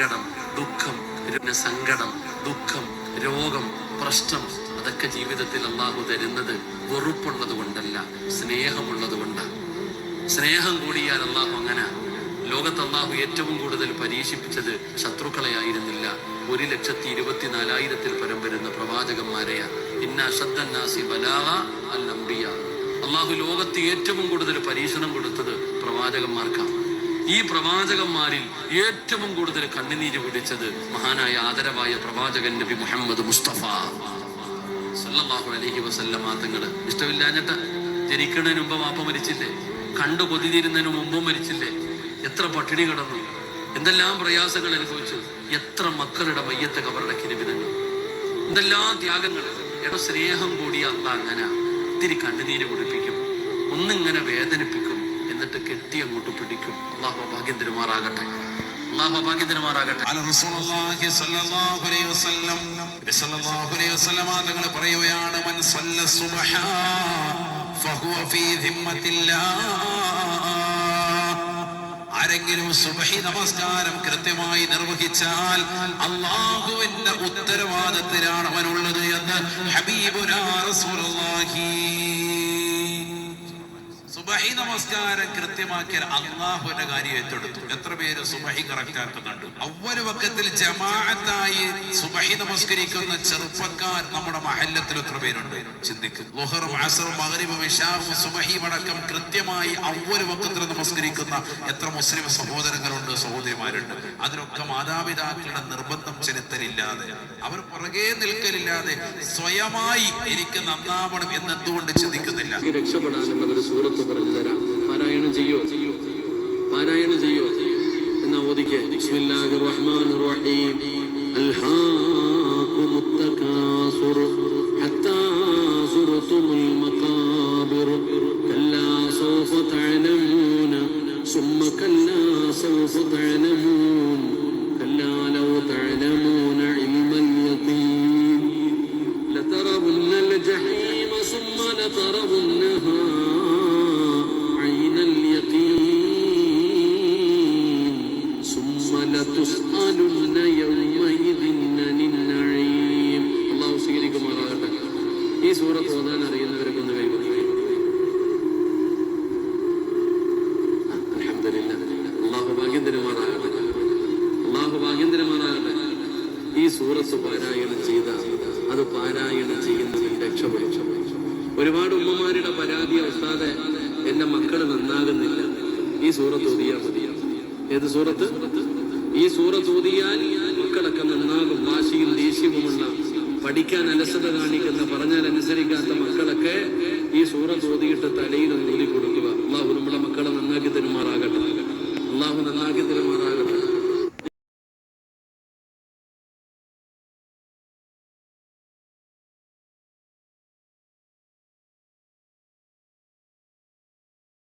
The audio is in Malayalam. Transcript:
സങ്കടം ദുഃഖം സങ്കടം ദുഃഖം രോഗം പ്രശ്നം അതൊക്കെ ജീവിതത്തിൽ അള്ളാഹു തരുന്നത് വെറുപ്പുള്ളത് കൊണ്ടല്ല സ്നേഹമുള്ളത് കൊണ്ടാണ് സ്നേഹം കൂടിയാൽ അള്ളാഹു അങ്ങനെ. ലോകത്ത് അള്ളാഹു ഏറ്റവും കൂടുതൽ പരീക്ഷിപ്പിച്ചത് ശത്രുക്കളെ ആയിരുന്നില്ല. ഒരു ലക്ഷത്തി ഇരുപത്തിനാലായിരത്തിൽ പരം വരുന്ന പ്രവാചകന്മാരെയാ. ഇന്ന ബലാവ അൽ അള്ളാഹു ലോകത്ത് ഏറ്റവും കൂടുതൽ പരീക്ഷണം കൊടുത്തത് പ്രവാചകന്മാർക്കാണ്. ഈ പ്രവാചകന്മാരിൽ ഏറ്റവും കൂടുതൽ കണ്ണുനീര് പിടിച്ചത് മഹാനായ ആദരവായ പ്രവാചകൻ നബി മുഹമ്മദ് മുസ്തഫ. സല്ലാഹു അലഹി വസല്ലമ തങ്ങൾ. ഇഷ്ടമില്ലാഞ്ഞിട്ട് ജനിക്കുന്നതിന് മുമ്പ് വാപ്പ മരിച്ചില്ലേ? കണ്ടു കൊതിരിരുന്നതിന് മുമ്പും മരിച്ചില്ലേ? എത്ര പട്ടിണി കിടന്നു? എന്തെല്ലാം പ്രയാസങ്ങൾ അനുഭവിച്ചു? എത്ര മക്കളുടെ മയ്യത്ത് കവറടക്കി നിബിതങ്ങൾ എന്തെല്ലാം ത്യാഗങ്ങൾ. എടോ സ്നേഹം കൂടി അല്ല അങ്ങനെ. ഇത്തിരി കണ്ണുനീര് കുടിപ്പിക്കും. ഒന്നിങ്ങനെ വേദനിപ്പിക്കും. എന്നിട്ട് കെട്ടി അങ്ങോട്ട് പിടിക്കും. അള്ളാഹു ഭാഗ്യം തിരുമാറാകട്ടെ മൻ സല്ല ഫഹുവ ഫീ ആരെങ്കിലും നമസ്കാരം കൃത്യമായി നിർവഹിച്ചാൽ അള്ളാഹുവിന്റെ ഉത്തരവാദത്തിലാണ് അവനുള്ളത് എന്ന് ഹബീബുനാ റസൂലുള്ളാഹി. സുബഹി നമസ്കാരം കൃത്യമാക്കിയാൽ അള്ളാഹുവിന്റെ കാര്യം ഏറ്റെടുത്തു. എത്ര പേര് സുബഹി കറക്റ്റായിട്ട് കണ്ടു? അവർ പക്കത്തിൽ ജമാഅത്തായി സുബഹി നമസ്കരിക്കുന്ന ചെറുപ്പക്കാർ നമ്മുടെ മഹല്ലത്തിൽ എത്ര പേരുണ്ട്? ചിന്തിക്കും. കൃത്യമായി അവർ പക്കത്തിൽ നമസ്കരിക്കുന്ന എത്ര മുസ്ലിം സഹോദരങ്ങളുണ്ട് സഹോദരിമാരുണ്ട്? അതിനൊക്കെ മാതാപിതാക്കളുടെ നിർബന്ധം ചെലുത്തലില്ലാതെ അവർ പുറകെ നിൽക്കലില്ലാതെ സ്വയമായി എനിക്ക് നന്നാവണം എന്ന് എന്തുകൊണ്ട് ചിന്തിക്കുന്നില്ല ഒരു സൂറത്ത് പറഞ്ഞു തരാം പാരായണം ചെയ്യോ പാരായണം ചെയ്യോ എന്നാ ഓദിക്കെ ബിസ്മില്ലാഹിർ റഹ്മാനിർ റഹീം അൽഹാകുമുത് തകാസുർ ഹത്താ സുർതുമുൽ മഖാബിർ കല്ലാ സൗഫ തഅലമൂന ثم كلا سوف تعلمون كلا لو تعلمون علم اليقين لترون الجحيم ثم لترونها അള്ളാഹു സ്വീകരിക്കുമാറാകട്ടെ. ഈ സൂറത്ത് ഓതാൻ അറിയുന്നവരൊക്കെ ഒന്ന് കൈവന്നു അള്ളാഹു ഭാഗ്യം തരുമാറാകട്ടെ അള്ളാഹു ഭാഗ്യം ഈ സൂറത്ത് പാരായണം ചെയ്ത അത് പാരായണം ചെയ്യുന്നതിൽ രക്ഷപ്പെടും ഒരുപാട് ഉമ്മമാരുടെ പരാതി അവസ്ഥാതെ എന്റെ മക്കൾ നന്നാകുന്നില്ല. ഈ സൂറത്ത് ഒതിയാ മതി. ഏത് സൂറത്ത്? സൂറത്ത് ഓതിയാൽ മക്കളൊക്കെ നന്നാകും. വാശിയും ദേഷ്യവുമുള്ള പഠിക്കാൻ അലസത കാണിക്കുന്ന പറഞ്ഞാൽ അനുസരിക്കാത്ത മക്കളൊക്കെ ഈ സൂറത്ത് ഓതിയിട്ട് തലയിൽ